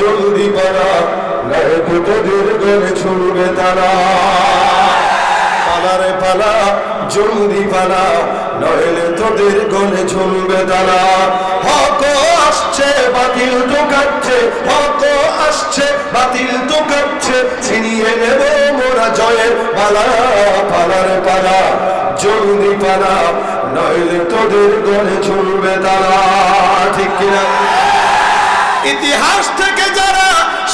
জলদি পালা নয় তোদের গলে ছুড়বে তারা। পালারে পালা জলদি পালা, নইলে তোদের গলে ঝুলবে তারা। হক আসছে, বাতিল তো কাটছে, হক আসছে, বাতিল তো কাটছে, ছিনিয়ে নেব মোরা জয়ের পালা। পালারে পালা জলদি পালা, নইলে তোদের গলে ঝুলবে তারা। ঠিক কিনা? ইতিহাস থেকে যারা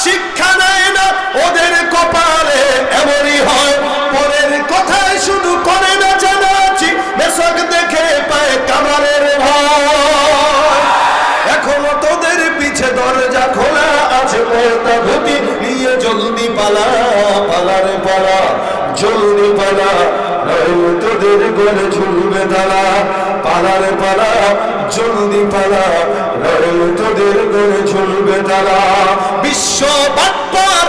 শিক্ষা নেয় না, ওদের কপালে এমনই হয়। পরের কথায় শুধু করে না জানাচ্ছি বেশক দেখে পায় কামারের ভয়। এখনও তোদের পিছে দরজা খোলা আছে ভূতি নিয়ে জলদি পালা, পালারে পালা, জলদি পালা। তোদের গলে ঝুলবে তারা, পালারে পালা, জলদি পালা। গলে ঝুলবে তারা। বিশ্ব বাট্টার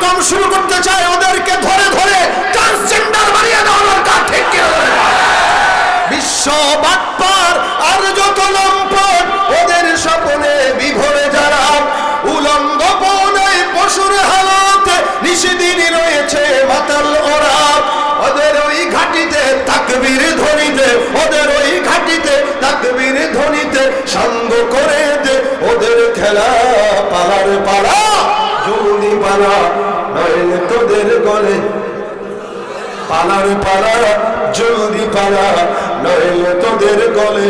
কার্যক্রম শুরু করতে চায়, ওদেরকে ধরে ধরে ট্রান্সজেন্ডার বানিয়ে দেওয়া দরকার, ঠিক বিশ্ব রয়েছে মাতাল ওরা। ওদের ওই ঘাটিতে তাকবীর ধ্বনিতে, ওদের ওই করে ওদের খেলা, পালার পালা জলদি পালা। তোদের গলে পালার পালা পালা তোদের গলে।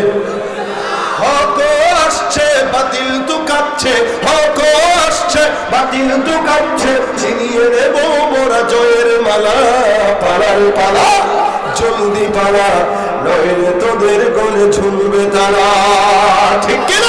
আসছে, বাতিল তু কাচ্ছে হক আসছে, বাতিল তু কাচ্ছে ছিনিয়ে নেব মোরা জয়ের মালা। পালার পালা জলদি পালা, নইলে তোদের গলে ঝুলবে তারা। ঠিক?